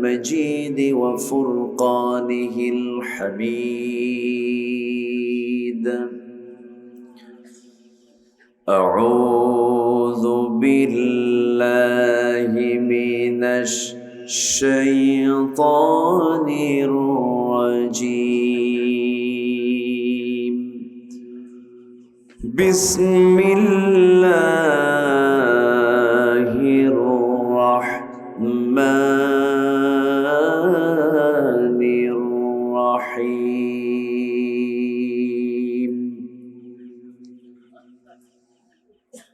المجيد وفرقانه الحميد. أعوذ بالله من الشيطان الرجيم. بسم الله الرحمن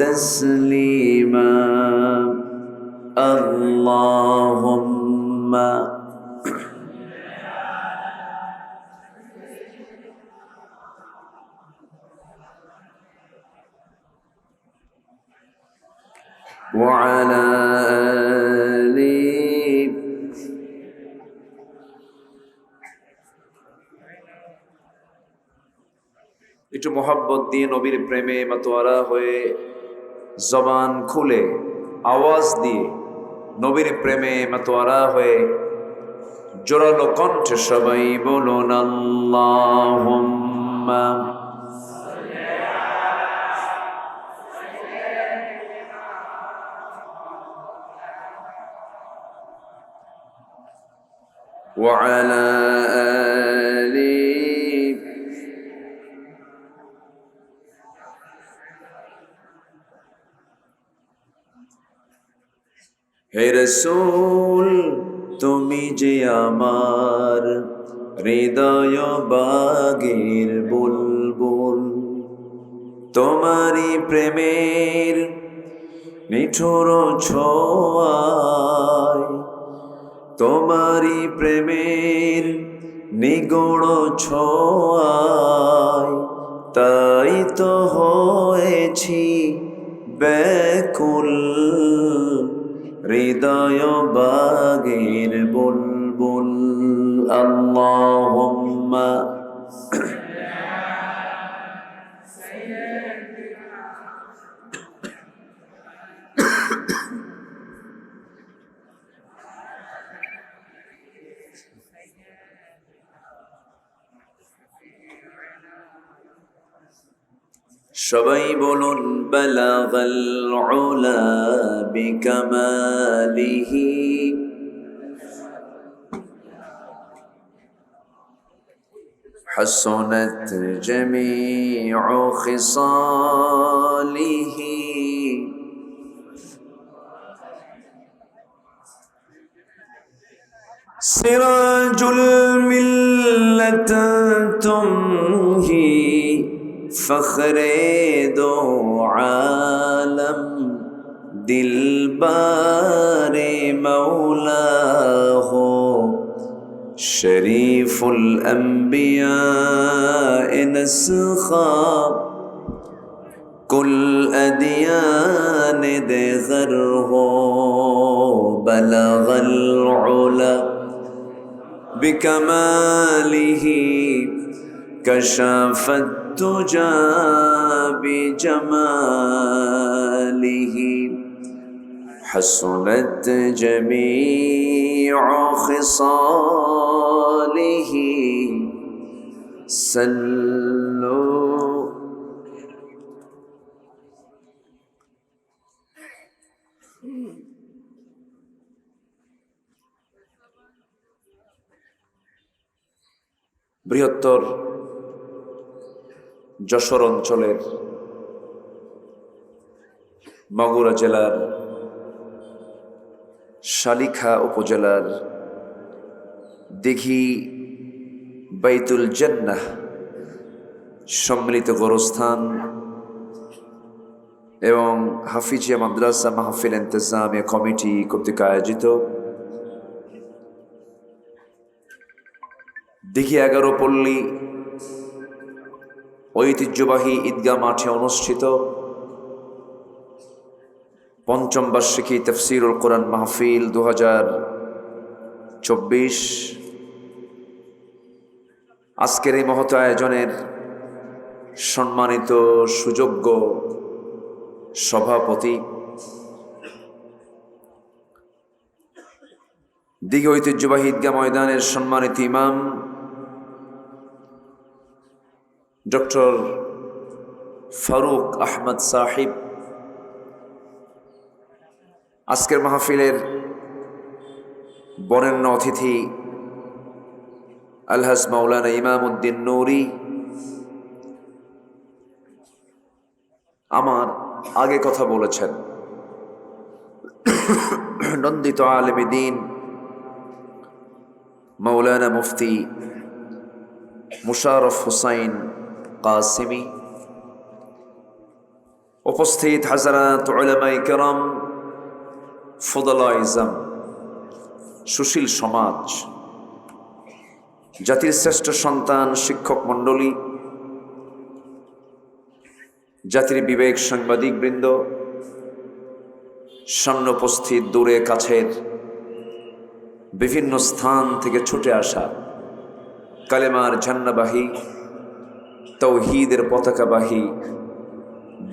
تسليما اللهم وعلى آله একটু মোহাব্বত দিয়ে নবীর প্রেমে মাতোয়ারা হয়ে জবান খুলে আওয়াজ দিয়ে নবীর প্রেমে মাতোয়ারা হয়ে জোরালো কণ্ঠে সবাই বলুন আল্লাহুম্মা وعلى হে রসুল, তুমি যে আমার হৃদয় বাগের বুলবুল, তোমারই প্রেমের নিঠুর ছোঁয়ায়, তোমারই প্রেমের নিগুণ ছোঁয়ায়, তাই তো হয়েছি ব্যাকুল। হৃদয় বাগের বুলবুল আল্লাহুম্মা সবাই বলুন বালাগাল উলা বিকামালিহি حسنت جميع خصاله سراج الملة تمهي فخر دو عالم دل بار مولا ہو شریف الانبیاء نسخا کل ادیان دے غر ہو بلغ العلا بکمالہی كشف التجى بجماله حسنت جميع خصاله سلوا বৃহত্তর যশোর অঞ্চলের মাগুরা জেলার শালিখা উপজেলার দিঘি বাইতুল জান্নাহ সম্মিলিত গোরস্থান এবং হাফিজিয়া মাদ্রাসা মাহফিল ইন্তজামিয়া কমিটি কর্তৃক আয়োজিত। দিঘি এগারো পল্লী ঐতিহ্যবাহী ঈদগাহ মাঠে অনুষ্ঠিত পঞ্চম বার্ষিকী তফসিরুল কোরআন মাহফিল দু চব্বিশ। আজকের এই মহত আয়োজনের সম্মানিত সুযোগ্য সভাপতি, দিঘি ঐতিহ্যবাহী ঈদগাহ ময়দানের সম্মানিত ইমাম ডক্টর ফারুক আহমদ সাহিব, আজকের মাহফিলের বরেণ্য অতিথি আলহাজ মাওলানা ইমাম উদ্দিন নৌরি। আমার আগে কথা বলেছেন নন্দিত আলমী দিন মৌলানা মুফতি মুশারফ হুসাইন কাসিমি। উপস্থিত হাজারাত উলামাই কেরাম, ফদলাইজম, সুশীল সমাজ, জাতির শ্রেষ্ঠ সন্তান শিক্ষক মণ্ডলী, জাতির বিবেক সাংবাদিক বৃন্দ সামনে উপস্থিত দূরে কাছের বিভিন্ন স্থান থেকে ছুটে আসা কালেমার ঝান্নাবাহী তৌহিদের পতাকাবাহী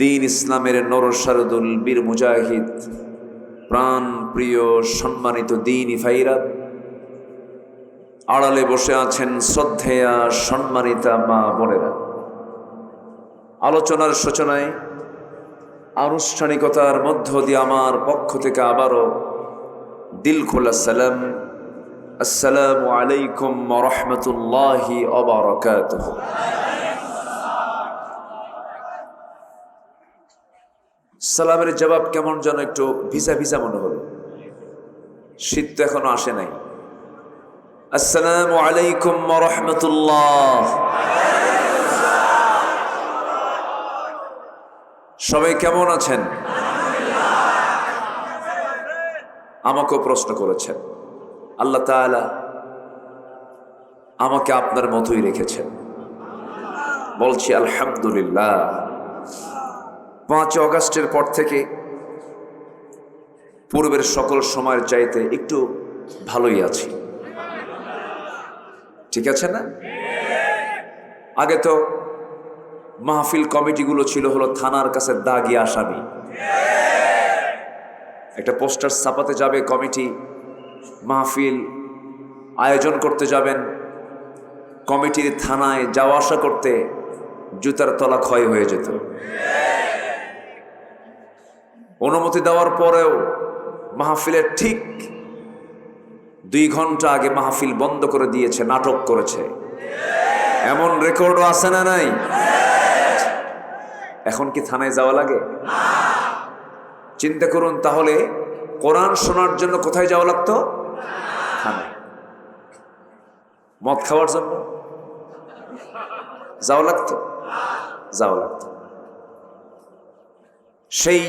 দিন ইসলামের নরসারদুল বীর মুজাহিদ, প্রাণ প্রিয় সম্মানিত দিন ইফাইরা আড়ালে বসে আছেন শ্রদ্ধেয়া সম্মানিতা মা বোনেরা। আলোচনার সূচনায় আনুষ্ঠানিকতার মধ্য দিয়ে আমার পক্ষ থেকে আবারও দিল খোলা সালাম। আসসালামু আলাইকুম রহমতুল্লাহি অবরকাতুহ সালামের জবাব কেমন যেন একটু ভিজা ভিজা মনে হলো। শীত তো এখনও আসে নাই। আসসালামু আলাইকুম রহমতুল্লাহ। সবাই কেমন আছেন? আমাকেও প্রশ্ন করেছেন। আল্লাহ তাআলা আমাকে আপনার মতোই রেখেছেন। বলছি আলহামদুলিল্লাহ। পাঁচ অগাস্টের পর থেকে পূর্বের সকল সময়ের চাইতে একটু ভালোই আছি। ঠিক আছে না? আগে তো মাহফিল কমিটিগুলো ছিল হলো থানার কাছে দাগি আসামি। একটা পোস্টার ছাপাতে যাবে কমিটি, মাহফিল আয়োজন করতে যাবেন, কমিটির থানায় যাওয়া আসা করতে জুতার তলা ক্ষয় হয়ে যেত। অনুমতি দেওয়ার পরেও মাহফিলের ঠিক দুই ঘণ্টা আগে মাহফিল বন্ধ করে দিয়েছে, নাটক করেছে। এমন রেকর্ডও আছে না নাই? এখন কি থানায় যাওয়া লাগে? চিন্তা করুন তাহলে, কোরআন শোনার জন্য কোথায় যাওয়া লাগতো? থানায়। মদ খাওয়ার জন্য? যাওয়া লাগতো? যাওয়া লাগতো। সেই